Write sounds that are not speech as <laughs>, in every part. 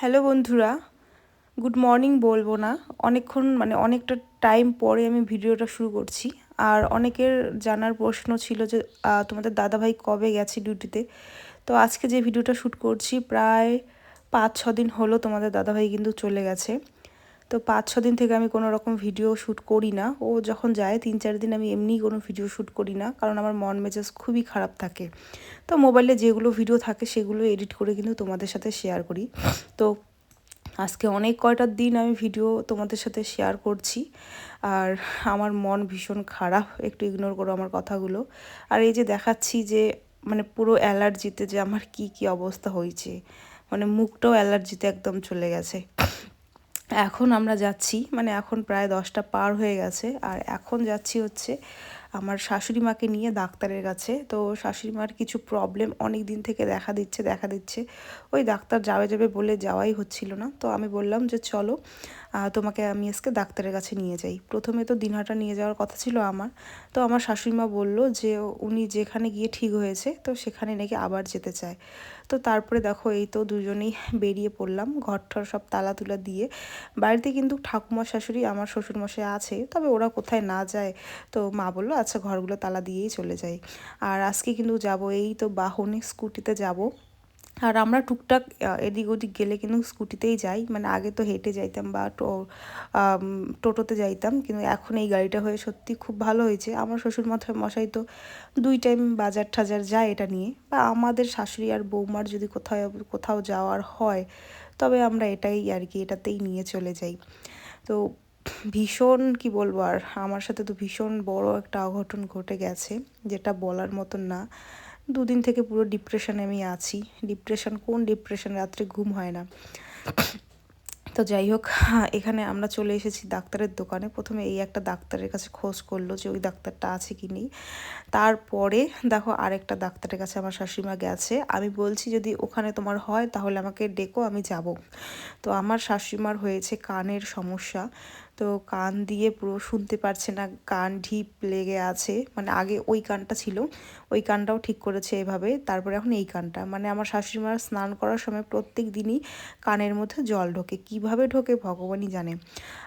Hello বন্ধুরা, good morning বলব না। অনেকক্ষণ মানে অনেকটা টাইম পরে আমি ভিডিওটা শুরু করছি। আর অনেকের জানার প্রশ্ন ছিল যে তোমাদের দাদাভাই কবে গেছে ডিউটিতে? তো আজকে যে ভিডিওটা শ্যুট করছি, প্রায় পাঁচ ছ দিন হলো তোমাদের দাদাভাই কিন্তু চলে গেছে। তো পাঁচ ছ দিন থেকে আমি কোনো রকম ভিডিও শ্যুট করি না। ও যখন যায় তিন চার দিন আমি এমনিই কোনো ভিডিও শ্যুট করি না, কারণ আমার মন মেজাজ খুবই খারাপ থাকে। তো মোবাইলে যেগুলো ভিডিও থাকে, সেগুলো এডিট করে কিন্তু তোমাদের সাথে শেয়ার করি। তো আজকে অনেক কয়টার দিন আমি ভিডিও তোমাদের সাথে শেয়ার করছি। আর আমার মন ভীষণ খারাপ, একটু ইগনোর করো আমার কথাগুলো। আর এই যে দেখাচ্ছি যে মানে পুরো অ্যালার্জিতে যে আমার কি কি অবস্থা হয়েছে। মানে মুখটাও অ্যালার্জিতে একদম চলে গেছে। এখন আমরা যাচ্ছি মানে এখন প্রায় দশটা পার হয়ে গেছে আর এখন যাচ্ছি হচ্ছে আমার শাশুড়ি মাকে নিয়ে ডাক্তারের কাছে। তো শাশুড়ি মার কিছু প্রবলেম অনেক দিন থেকে দেখা দিচ্ছে দেখা দিচ্ছে। ওই ডাক্তার যাবে যাবে বলে যাওয়াই হচ্ছিল না। তো আমি বললাম যে, চলো তোমাকে আমি আজকে ডাক্তারের কাছে নিয়ে যাই। প্রথমে তো দিনহাটা নিয়ে যাওয়ার কথা ছিল আমার। তো আমার শাশুড়ি মা বলল যে, উনি যেখানে গিয়ে ঠিক হয়েছে, তো সেখানে নাকি আবার যেতে চায়। তো তারপরে দেখো, এই তো দুজনেই বেরিয়ে পড়লাম। ঘর ঠর সব তালা তুলা দিয়ে। বাড়িতে কিন্তু ঠাকুমা শাশুড়ি আমার শ্বশুরমশাই আছে, তবে ওরা কোথায় না যায়, তো মা বলল আচ্ছা ঘরগুলো তালা দিয়েই চলে যাই। আর আজকে কিন্তু যাব, এই তো বাহনে স্কুটিতে যাব। আর আমরা টুকটাক এদিক ওদিক গেলে কিন্তু স্কুটিতেই যাই। মানে আগে তো হেঁটে যাইতাম বা টোটোতে যাইতাম। কিন্তু এখন এই গাড়িটা হয়ে সত্যি খুব ভালো হয়েছে। আমার শ্বশুর মাথায় মশাই তো দুই টাইম বাজার ঠাজার যায় এটা নিয়ে। বা আমাদের শাশুড়ি আর বৌমার যদি কোথাও কোথাও যাওয়ার হয়, তবে আমরা এটাই আর কি, এটাতেই নিয়ে চলে যাই। তো ভীষণ, কি বলব, আর আমার সাথে তো ভীষণ বড় একটা অঘটন ঘটে গেছে, যেটা বলার মতন না। দুদিন থেকে পুরো ডিপ্রেশনে আমি আছি। ডিপ্রেশন কোন ডিপ্রেশন রাত্রে ঘুম হয় না। তো যাই হোক, এখানে আমরা চলে এসেছি ডাক্তারের দোকানে। প্রথমে এই একটা ডাক্তারের কাছে খোঁজ করল যে ওই ডাক্তারটা আছে কি নেই। তারপরে দেখো আরেকটা ডাক্তারের কাছে আমার শাশুড়িমা গেছে। আমি বলছি, যদি ওখানে তোমার হয়, তাহলে আমাকে ডেকো, আমি যাব। তো আমার শাশুড়িমার হয়েছে কানের সমস্যা। তো কান দিয়ে পুরো শুনতে পারছে না, কান ঢিপ লেগে আছে। মানে আগে ওই কানটা ছিল, ওই কানটাও ঠিক করেছে এভাবে, তারপরে এখন এই কানটা। মানে আমার শাশুড়ি মার স্নান করার সময় প্রত্যেক দিনই কানের মধ্যে জল ঢোকে। কীভাবে ঢোকে ভগবানই জানে।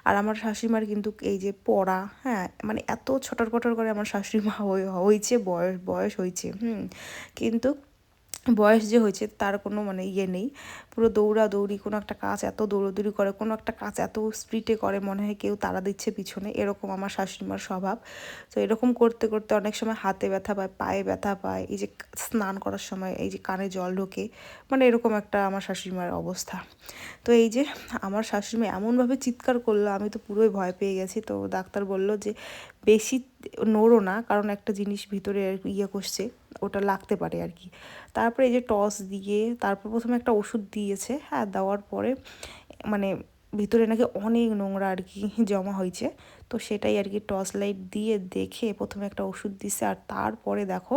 আর আমার শাশুড়িমার কিন্তু এই যে পড়া হ্যাঁ মানে এত ছটর কটর করে আমার শাশুড়ি মা হয়েছে, বয়স বয়স হয়েছে, হুম। কিন্তু বয়স যে হয়েছে তার কোনো মানে ইয়ে নেই। পুরো দৌড়াদৌড়ি, কোনো একটা কাজ এত দৌড়াদৌড়ি করে, কোনো একটা কাজ এত স্পিডে করে মনে হয় কেউ তারা দিচ্ছে পিছনে। এরকম আমার শাশুড়িমার স্বভাব। তো এরকম করতে করতে অনেক সময় হাতে ব্যথা পায়, পায়ে ব্যথা পায়। এই যে স্নান করার সময় এই যে কানে জল ঢোকে মানে এরকম একটা আমার শাশুড়িমার অবস্থা। তো এই যে আমার শাশুড়িমা এমনভাবে চিৎকার করল, আমি তো পুরোই ভয় পেয়ে গেছি। তো ডাক্তার বলল যে, বেশি নড়ো না, কারণ একটা জিনিস ভিতরে ইয়ে করছে, ওটা লাগতে পারে আর কি। তারপরে এই যে টস দিয়ে, তারপর প্রথমে একটা ওষুধ দিয়েছে হ্যাঁ দেওয়ার পরে মানে ভিতরে নাকি অনেক নোংরা আর কি জমা হয়েছে। তো সেটাই আর কি টর্চ লাইট দিয়ে দেখে প্রথমে একটা ওষুধ দিছে, আর তারপরে দেখো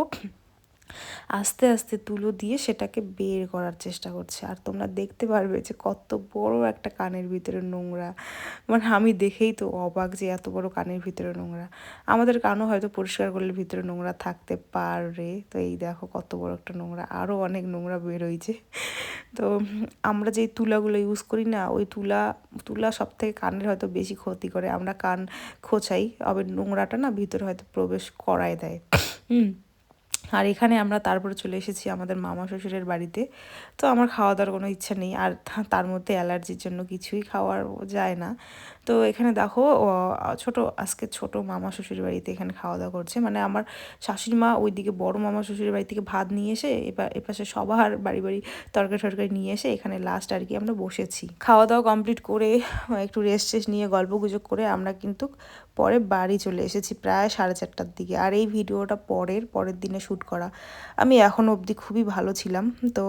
আস্তে আস্তে তুলো দিয়ে সেটাকে বের করার চেষ্টা করছে। আর তোমরা দেখতে পারবে যে কত বড় একটা কানের ভিতরে নোংরা। মানে আমি দেখেই তো অবাক যে এত বড় কানের ভিতরে নোংরা। আমাদের কানও হয়তো পরিষ্কার করলে ভিতরে নোংরা থাকতে পারে। তো এই দেখো কত বড় একটা নোংরা। আরও অনেক নোংরা বের হয়েছে তো আমরা যেই তুলাগুলো ইউজ করি না, ওই তুলা তুলা সব থেকে কানের হয়তো বেশি ক্ষতি করে। আমরা কান খোঁচাই, আবার নোংরাটা না ভিতরে হয়তো প্রবেশ করায় দেয়। হুম। আর এখানে আমরা তারপরে চলে এসেছি আমাদের মামা শ্বশুরের বাড়িতে। তো আমার খাওয়া দাওয়ার কোনো ইচ্ছা নেই আর তার মধ্যে অ্যালার্জির জন্য কিছুই খাওয়ার যায় না। তো এখানে দেখো ছোট, আজকে ছোট মামা শ্বশুরের বাড়িতে এখানে খাওয়া দাওয়া করছে। মানে আমার শাশুড়ি মা ওইদিকে বড় মামা শ্বশুরের বাড়ি থেকে ভাত নিয়ে এসে এবার এপাশে সবার বাড়ি বাড়ি তরকারি টরকারি নিয়ে এসে এখানে লাস্ট আর কি আমরা বসেছি। খাওয়া দাওয়া কমপ্লিট করে একটু রেস্ট টেস্ট নিয়ে গল্প গুজব করে আমরা কিন্তু পরে বাড়ি চলে এসেছি প্রায় সাড়ে চারটার দিকে। আর এই ভিডিওটা পরের পরের দিনে শ্যুট করা। আমি এখন অবধি খুবই ভালো ছিলাম। তো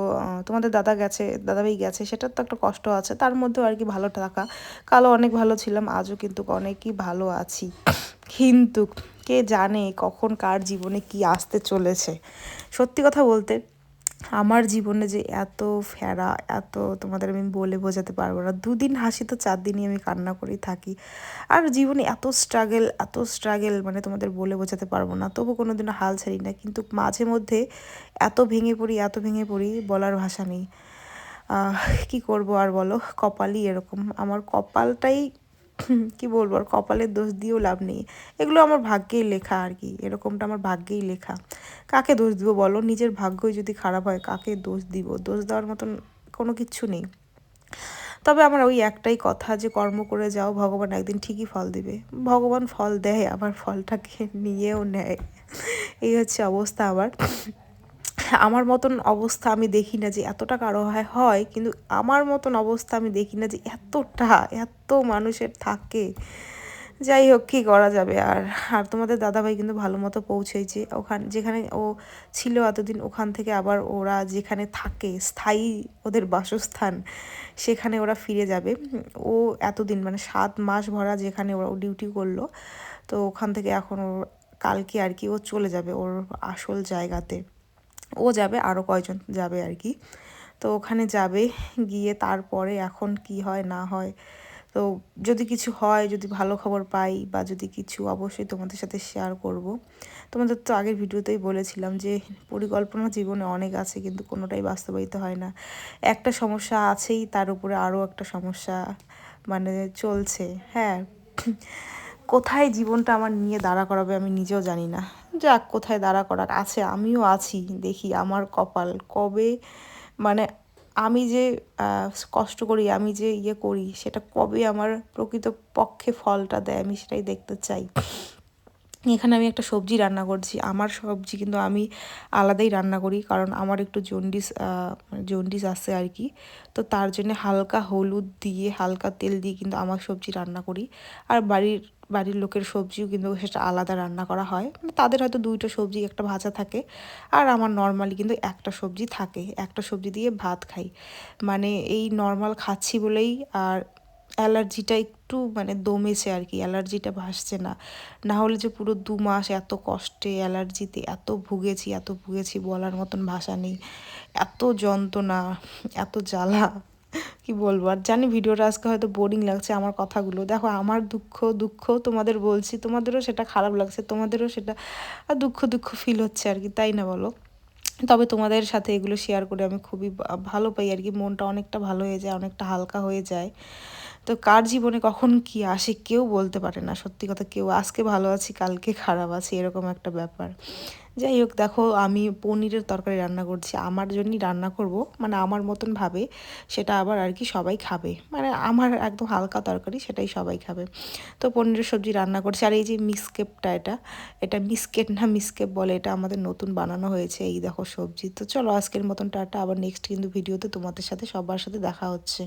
তোমাদের দাদা গেছে, দাদাভাই গেছে, সেটার তো একটা কষ্ট আছে। তার মধ্যেও আর কি ভালো থাকা। কালো অনেক ভালো ছিলাম আজও কিন্তু অনেকই ভালো আছি। কিন্তু কে জানে কখন কার জীবনে কি আসতে চলেছে। সত্যি কথা বলতে, আমার জীবনে যে এত ফেরা, এত তোমাদের আমি বলে বোঝাতে পারব না। দুদিন হাসি তো চার দিনই আমি কান্না করেই থাকি। আর জীবনে এত স্ট্রাগেল এত স্ট্রাগেল মানে তোমাদের বলে বোঝাতে পারব না। তবু কোনো দিনও হাল ছাড়ি না। কিন্তু মাঝে মধ্যে এত ভেঙে পড়ি, এত ভেঙে পড়ি বলার ভাষা নেই। কি করব আর বলো? কপালই এরকম। আমার কপালটাই <laughs> কি বলব, আর কপালের দোষ দিয়েও লাভ নেই। এগুলো আমার ভাগ্যেই লেখা আর কি, এরকমটা আমার ভাগ্যেই লেখা। কাকে দোষ দিব বলো? নিজের ভাগ্যই যদি খারাপ হয়, কাকে দোষ দিব? দোষ দেওয়ার মতন কোনো কিচ্ছু নেই। তবে আমার ওই একটাই কথা যে, কর্ম করে যাও, ভগবান একদিন ঠিকই ফল দিবে। ভগবান ফল দেয়, আবার ফলটাকে নিয়েও নেয়। এই হচ্ছে অবস্থা আবার আমার মতন অবস্থা আমি দেখি না যে এতটা কারও হয় হয়, কিন্তু আমার মতন অবস্থা আমি দেখি না যে এতটা, এত মানুষের থাকে। যাই হোক, কী করা যাবে? আর আর তোমাদের দাদাভাই কিন্তু ভালো মতো পৌঁছেছে ওখান, যেখানে ও ছিল এতদিন, ওখান থেকে আবার ওরা যেখানে থাকে, স্থায়ী ওদের বাসস্থান, সেখানে ওরা ফিরে যাবে। ও এতদিন মানে সাত মাস ভরা যেখানে ওরা ডিউটি করল, তো ওখান থেকে এখন ওর, কালকে আর কি ও চলে যাবে ওর আসল জায়গাতে। ও যাবে আরও কয়জন যাবে আর কি। তো ওখানে যাবে, গিয়ে তারপরে এখন কি হয়, না হয়। তো যদি কিছু হয়, যদি ভালো খবর পাই বা যদি কিছু, অবশ্যই তোমাদের সাথে শেয়ার করব। তোমাদের তো আগের ভিডিওতেই বলেছিলাম যে, পরিকল্পনা জীবনে অনেক আছে, কিন্তু কোনোটাই বাস্তবায়িত হয় না। একটা সমস্যা আছেই, তার উপরে আরও একটা সমস্যা মানে চলছে হ্যাঁ। কোথায় জীবনটা আমার নিয়ে দাঁড়া করাবে আমি নিজেও জানি না। যাক, কোথায় দাঁড়া করার আছে, আমিও আছি, দেখি আমার কপাল কবে মানে আমি যে কষ্ট করি, আমি যে ইয়ে করি, সেটা কবে আমার প্রকৃত পক্ষে ফলটা দেয়, আমি সেটাই দেখতে চাই। এখানে আমি একটা সবজি রান্না করছি, আমার সবজি কিন্তু আমি আলাদাই রান্না করি, কারণ আমার একটু জন্ডিস জন্ডিস আছে আর কি। তো তার জন্য হালকা হলুদ দিয়ে, হালকা তেল দিয়ে কিন্তু আমার সবজি রান্না করি। আর বাড়ির বাড়ির লোকের সবজিও কিন্তু সেটা আলাদা রান্না করা হয়। মানে তাদের হয়তো দুইটা সবজি, একটা ভাজা থাকে। আর আমার নর্মালি কিন্তু একটা সবজি থাকে। একটা সবজি দিয়ে ভাত খাই। মানে এই নর্মাল খাচ্ছি বলেই আর অ্যালার্জিটা একটু মানে দমেছে আর কি। অ্যালার্জিটা ভাসছে না। না হলে যে পুরো দু মাস এত কষ্টে অ্যালার্জিতে, এত ভুগেছি এত ভুগেছি বলার মতন ভাষা নেই। এত যন্ত্রণা, এত জ্বালা। কি বলব? আর জানি ভিডিওটা আজকে হয়তো বোরিং লাগছে আমার কথাগুলো। দেখো, আমার দুঃখ দুঃখ তোমাদের বলছি, তোমাদেরও সেটা খারাপ লাগছে, তোমাদেরও সেটা দুঃখ দুঃখ ফিল হচ্ছে আর কি, তাই না বলো? তবে তোমাদের সাথে এগুলো শেয়ার করে আমি খুবই ভালো পাই আর কি, মনটা অনেকটা ভালো হয়ে যায়, অনেকটা হালকা হয়ে যায়। তো কার জীবনে কখন কি আসে কেউ বলতে পারে না। সত্যি কথা, কেউ আজকে ভালো আছি, কালকে খারাপ আছি, এরকম একটা ব্যাপার। যাই হোক, দেখো, আমি পনিরের তরকারি রান্না করছি। আমার জন্যই রান্না করব মানে আমার মতন ভাবে সেটা আবার আর কি সবাই খাবে। মানে আমার একদম হালকা তরকারি, সেটাই সবাই খাবে। তো পনিরের সবজি রান্না করছি। আর এই যে মিসকেপটা এটা এটা মিসকেট না মিসকেপ বলে, এটা আমাদের নতুন বানানো হয়েছে এই দেখো সবজি। তো চলো, আজকের মতন টাটা। আবার নেক্সট কিন্তু ভিডিওতে তোমাদের সাথে, সবার সাথে দেখা হচ্ছে।